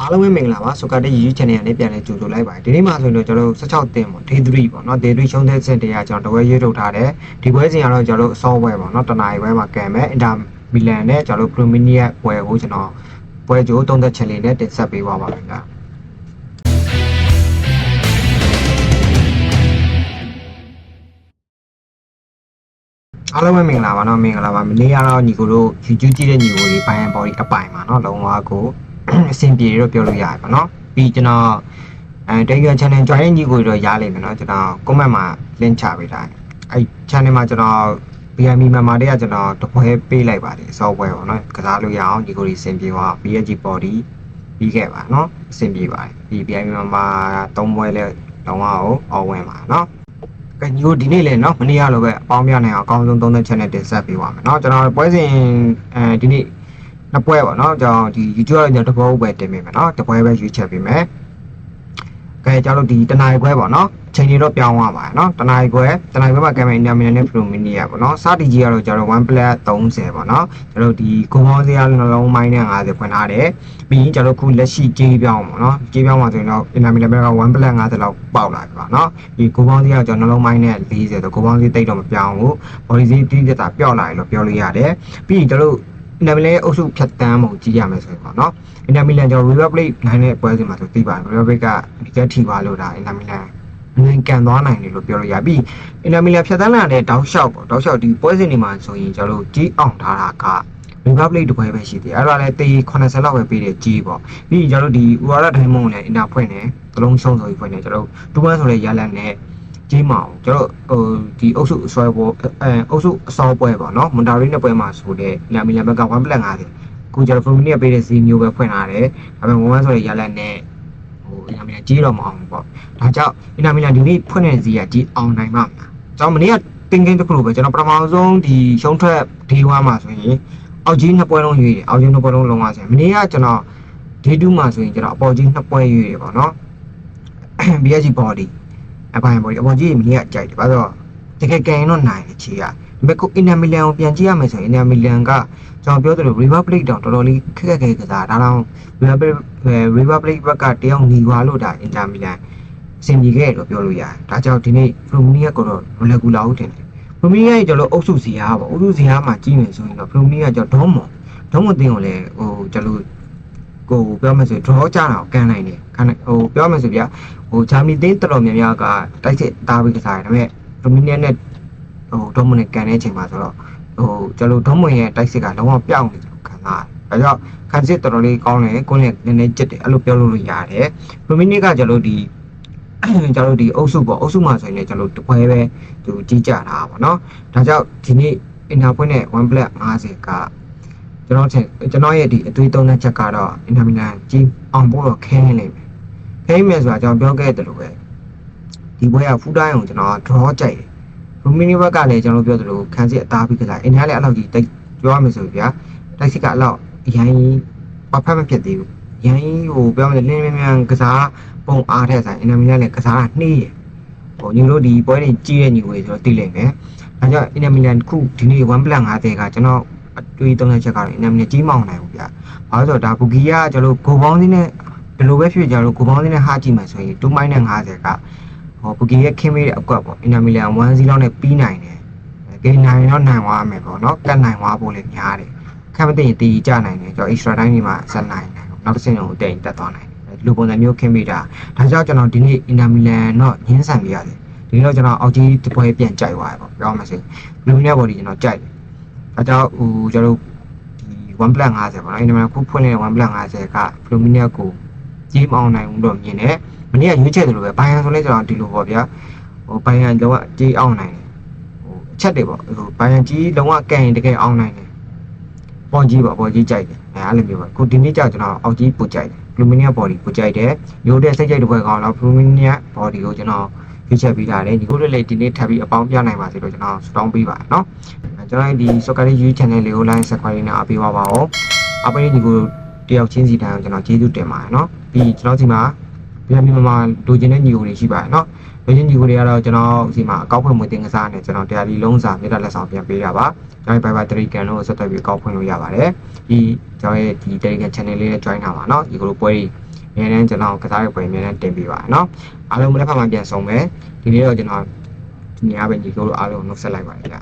အားလုံးပဲမင်္ဂလာပါဆိုကာတဲ့ YouTube channel ကနေပြန်လဲကြိုဆိုလိုက်ပါတယ်ဒီနေ့မှာဆိုရင်တော့ကျွန်တော်တို့16တင်ပေါ့ day 3ပေါ့နော် day 3ရှုံးတဲ့စင်တရားကျွန်တော်တဝဲရွေးထုတ်ထားတယ်ဒီပွဲစဉ်ကတော့ကျွန်တော်တို့ software ပေါ့နော်တနားရီပွဲမှာကံမယ် Inter Milan နဲ့ကျွန်တော်တို့ Premier ပွဲကိုကျွန်တော်ပွဲကြိုးသုံးသက်ချက်လေးနဲ့တင်ဆက်ပေးပါပါမယ်ဗျာအားလုံးပဲမင်္ဂလာပါเนาะမင်္ဂလာပါမနေ့ကတော့ညီကိုတို့ YouTube ကြည့်တဲ့ညီကိုလေးပိုင်း body အပိုင်မှာเนาะလုံးဝကို အဆင်ပြေလို့ပြောလို့ရတယ်ပေါ့နော်ပြီးကျွန်တော်အဲ Telegram channel join တဲ့ညီကိုတော့ရလိမ့်မယ်နော်ကျွန်တော် comment မှာ link ချပေးထားတယ်အဲ channel မှာကျွန်တော် BMI member တွေကကျွန်တော်တပွဲပေးလိုက်ပါတယ် software ပေါ့နော်ကစားလို့ရအောင်ညီကိုတွေအဆင်ပြေပါ BHG body ပြီးခဲ့ပါနော်အဆင်ပြေပါတယ်ဒီ BMI member ၃ပွဲလဲလုံးဝကိုအော်ဝင်ပါနော်ကဲညီတို့ဒီနေ့လည်းเนาะမနေ့ကလိုပဲအပေါင်းပြနိုင်အောင်အကောင်းဆုံးသုံးသက်ချက်နဲ့တင်ဆက်ပေးပါမယ်เนาะကျွန်တော်ပွဲစဉ်အဲဒီနေ့ နှစ်ပွဲပေါ့နော်ကျွန်တော်ဒီ YouTube ကတော့ကျွန်တော်တစ်ပွဲပဲတင်ပေးမယ်နော်တစ်ပွဲပဲရွေးချက်ပေးမယ်ကဲကျွန်တော်တို့ဒီတနင်္လာပွဲပေါ့နော်အချိန်ကြီးတော့ပြောင်းသွားပါတယ်နော်တနင်္လာပွဲတနင်္လာပွဲမှာကင်မရာအင်တာမီနန်နဲ့ပရိုမီနီယာပေါ့နော်စတီကြီးကတော့ကျွန်တော်1 plus 30ပေါ့နော်ကျွန်တော်ဒီဂုံပေါင်းစရာနှလုံးမိုင်းနဲ့50ဖွင့်ထားတယ်ပြီးရင်ကျွန်တော်ခုလက်ရှိကြေးပြောင်းပေါ့နော်ကြေးပြောင်းမှာဆိုရင်တော့အင်တာမီနန်ဘက်က1 plus 50လောက်ပေါက်လာပြီပါနော်ဒီဂုံပေါင်းစရာကျွန်တော်နှလုံးမိုင်းနဲ့40ဆိုဂုံပေါင်းစည်းတိတ်တော့မပြောင်းဘူးဘော်ဒီစည်းတိတိကျပျောက်လာတယ်လို့ပြောလို့ရတယ်ပြီးရင်ကျွန်တော် အင်တာမီလန်ရဲ့အုပ်စုဖြတ်တန်းမှုကြည့်ရမယ်ဆိုရင်ပေါ့နော်အင်တာမီလန်ကျွန်တော် River Plate နိုင်တဲ့ပွဲစဉ်မှာဆိုသိပါတယ် River Plate ကအဒီကထိပါလို့ဒါအင်တာမီလန်ငင်ကန်သွားနိုင်တယ်လို့ပြောလို့ရပြီးအင်တာမီလန်ဖြတ်တန်းလာတဲ့တောက်လျှောက်ပေါ့တောက်လျှောက်ဒီပွဲစဉ်တွေမှာဆိုရင်ကျွန်တော်တို့ကြီးအောင်ထားတာက River Plate တစ်ပွဲပဲရှိသေးတယ်အဲ့ဒါလည်းတေး80လောက်ပဲပေးတယ်ကြီးပေါ့ပြီးရင်ကျွန်တော်တို့ဒီ URL ဒိုင်းမုံနဲ့အင်တာဖွင့်တယ်သလုံးရှုံးဆိုပြီးဖွင့်တယ်ကျွန်တော်တို့2 1ဆိုတဲ့ရလန်နဲ့ ကြီးမအောင်ကျွန်တော်ဟိုဒီအုပ်စုအစွဲပေါ်အဲအုပ်စုအစောပွဲပေါ့နော်မွန်တာရီနဲ့ပွဲမှာဆိုတဲ့နာမီလန်ဘက်က1 plus 50ကိုကျွန်တော် Pro Mini ပေးတဲ့စီမျိုးပဲဖွင့်လာတယ်ဒါပေမဲ့1 1ဆိုတဲ့ရလန်နဲ့ဟိုအင်တာမီလန်ကြီးတော့မအောင်ဘူးပေါ့ဒါကြောင့်အင်တာမီလန်ဒီနေ့ဖွင့်တဲ့စီကကြီးအောင်နိုင်မှာမလားကျွန်တော်မနေ့ကတင်ကင်းတစ်ခုလိုပဲကျွန်တော်ပထမဆုံးဒီရှုံးထွက်ဒီဝါမှာဆိုရင်အောက်ကြီးနှစ်ပွဲလုံးရွေးတယ်အောက်ကြီးနှစ်ပွဲလုံးလုံးဝဆိုရင်မနေ့ကကျွန်တော်ဒေတူးမှာဆိုရင်ကျွန်တော်အပေါ်ကြီးနှစ်ပွဲရွေးတယ်ပေါ့နော် BSG body အပိုင်း body အပေါ်ကြီးမနေ့ကကြိုက်တယ်ဘာလို့တကယ်ကန်ရင်တော့နိုင်တယ်ချီကဒါပေမဲ့ကိုအင်နာမီလန်ကိုပြန်ကြည့်ရမယ်ဆိုရင်အင်နာမီလန်ကကျွန်တော်ပြောသလို River Plate တောင်တော်တော်လေးခက်ခက်ခဲကစားဒါတော့ River Plate River Plate ဘက်ကတယောက်หนีသွားလို့ဒါအင်တာမီလန်အဆင်ပြေခဲ့တယ်လို့ပြောလို့ရတယ်ဒါကြောင့်ဒီနေ့ Flumini ကတော့မလကူလာဘူးတင်တယ် Flumini ကကျွန်တော်အုပ်စုစီအားပေါ့အုပ်စုစီအားမှာကြီးမယ်ဆိုရင်တော့ Flumini ကကျွန်တော်ဒေါမွန်ဒေါမွန်တင်ကိုလည်းဟိုကျွန်တော်ကိုပြောမယ်ဆိုရင် draw ကြတာကိုကန်နိုင်တယ်ကန်ဟိုပြောမယ်ဆိုပြ ဟိုဂျာမနီတင်းတော်တော်များများကတိုက်စစ်သားပြီးကစားတယ်ဒါပေမဲ့ Flumini နဲ့ဟိုဒေါမွန်နဲ့ကန်တဲ့အချိန်မှာဆိုတော့ဟိုကျွန်တော်ဒေါမွန်ရဲ့တိုက်စစ်ကလုံးဝပြောင်းနေတယ်ခံစားရတယ်ဒါကြောင့်ခံစစ်တော်တော်လေးကောင်းတယ်ကိုယ်လည်းနည်းနည်းကြစ်တယ်အဲ့လိုပြောလို့ရတယ်ဖလူမီနီကကျွန်တော်ဒီကျွန်တော်ဒီအုပ်စုပေါ့အုပ်စုမှာဆိုရင်လည်းကျွန်တော်တပွဲပဲသူကြီးကြတာပေါ့နော်ဒါကြောင့်ဒီနေ့အင်တာပွင့်နဲ့1 black 50ကကျွန်တော်ထင်ကျွန်တော်ရဲ့ဒီအသွေးသုံးတဲ့ချက်ကတော့အင်တာမီလန်ကြီးအောင်ဖို့တော့ခဲနေလိမ့်မယ် ခဲမယ်ဆိုတာကျွန်တော်ပြောခဲ့တယ်လို့ပဲဒီပွဲကဖူးတိုင်းအောင်ကျွန်တော် draw ကြိုက်တယ်ဖလူမီနီဘက်ကလည်းကျွန်တော်ပြောသလိုခံစစ်အသားပြီးကစားအင်တာလည်းအဲ့လောက်ကြီးတိတ်ပြောရမယ်ဆိုပြတိုက်စစ်ကအလောက်အရင်ဘာဖတ်မဖြစ်သေးဘူးရန်ဟိုပြောမယ်လင်းမြန်မြန်ကစားပုံအားတဲ့ဆိုင်အင်တာမီလန်လည်းကစားနှေးရဟိုညီတို့ဒီပွဲတွေကြီးတဲ့ညီတွေဆိုတော့သိလိမ့်မယ်အဲကြောင့်အင်တာမီလန်ခုဒီနေ့1 plus 50ကကျွန်တော်အတွေးသုံးတဲ့ချက်ကတော့အင်တာမီလန်ကြီးမောင်းနိုင်ဘူးဗျ။ဘာလို့ဆိုတော့ဒါဘူဂီကကျွန်တော်ဂိုပေါင်းစင်းနဲ့ ဘယ်လိုပဲဖြစ်ကြလို့ဂိုပေါင်းစင်းနဲ့ဟာကြည့်မှဆိုရင်2မိုင်းနဲ့50ကဟိုဘူဂီရဲ့ခင်းမေးတဲ့အကွက်ပေါ့အင်တာမီလန်1-0လောက်နဲ့ပြီးနိုင်တယ်။ဂိမ်းနိုင်တော့နိုင်သွားမယ်ပေါ့နော်။ကတ်နိုင်သွားဖို့လည်းများတယ်။ခံမသိရင်တီးကြနိုင်တယ်ကျွန်တော် extra time ဒီမှာဆက်နိုင်တယ်။နောက်တစ်ဆင့်ကိုတိတ်တက်သွားနိုင်တယ်။လူပုံစံမျိုးခင်းမိတာဒါကြောင့်ကျွန်တော်ဒီနေ့အင်တာမီလန်တော့ညှင်းဆန်ပြရတယ်ဒီနေ့တော့ကျွန်တော်အောက်ကြီးတစ်ပွဲပြန်ကြိုက်သွားတယ်ပေါ့ပြောမှဆိုလူမျိုးဘော်ဒီကျွန်တော်ကြိုက်တယ်အဲကြောင့်ဟိုကျွန်တော်ဒီ1 plus 50ပေါ့နော်အင်တာမီလန်ခုဖွင့်နေတဲ့1 plus 50ကဖလိုမီနီယာကို ကြီးမအောင်နိုင်ဘူးတော့မြင်တယ်မနေ့ကရွေးချက်တယ်လို့ပဲဘိုင်ယန်ဆိုလဲကျွန်တော်ဒီလိုပေါ့ဗျာဟိုဘိုင်ယန်လုံးဝကြီးအောင်နိုင်တယ်ဟိုအချက်တွေပေါ့ဟိုဘိုင်ယန်ကြီးလုံးဝကန်ရင်တကယ်အောင်နိုင်တယ်ပေါ်ကြီးပေါ့ပေါ်ကြီးကြိုက်တယ်အဲအဲ့လိုမျိုးပေါ့ခုဒီနေ့ကျကျွန်တော်အောက်ကြီးပို့ကြိုက်တယ် Luminia body ကိုကြိုက်တယ်ရိုးတဲ့စိတ်ကြိုက်တစ်ပွဲကောင်းတော့ Luminia body ကိုကျွန်တော်ရွေးချက်ပေးထားတယ်ဒီကိုလည်းဒီနေ့ထပ်ပြီးအပေါင်းပြနိုင်ပါစေလို့ကျွန်တော်ဆုတောင်းပေးပါနော်ကျွန်တော်ဒီ Soccer YouTube channel လေးကို like subscribe နဲ့အားပေးပါပါဦးအားပေးဒီကိုတယောက်ချင်းစီတိုင်းကိုကျွန်တော်ကျေးဇူးတင်ပါတယ်နော် ပြီးကျွန်တော်စီမှာပြန်ပြီးမှလိုချင်တဲ့ညီကိုတွေရှိပါတယ်နော်လိုချင်ညီကိုတွေကတော့ကျွန်တော်စီမှာအကောက်ဖွင့်မွေးတင်ကစားနဲ့ကျွန်တော်တရားဒီလုံးစာမြေတားလက်ဆောင်ပြန်ပေးတာပါကျွန်တော် Bye Bye 3 can လို့ဆက်သွယ်ပြီးအကောက်ဖွင့်လို့ရပါတယ်ဒီကျွန်တော်ရဲ့ဒီ Telegram channel လေးနဲ့ join ထားပါနော်ဒီကိုလိုပွဲတွေအများတန်းကျွန်တော်ကစားရပွဲအများတန်းတင်ပေးပါရနော်အားလုံးမနေ့ဖက်မှာပြန်ဆုံးမယ်ဒီနေ့တော့ကျွန်တော်ဒီနေ့ကပဲညီကိုတို့အားလုံးနှုတ်ဆက်လိုက်ပါတယ်ဗျ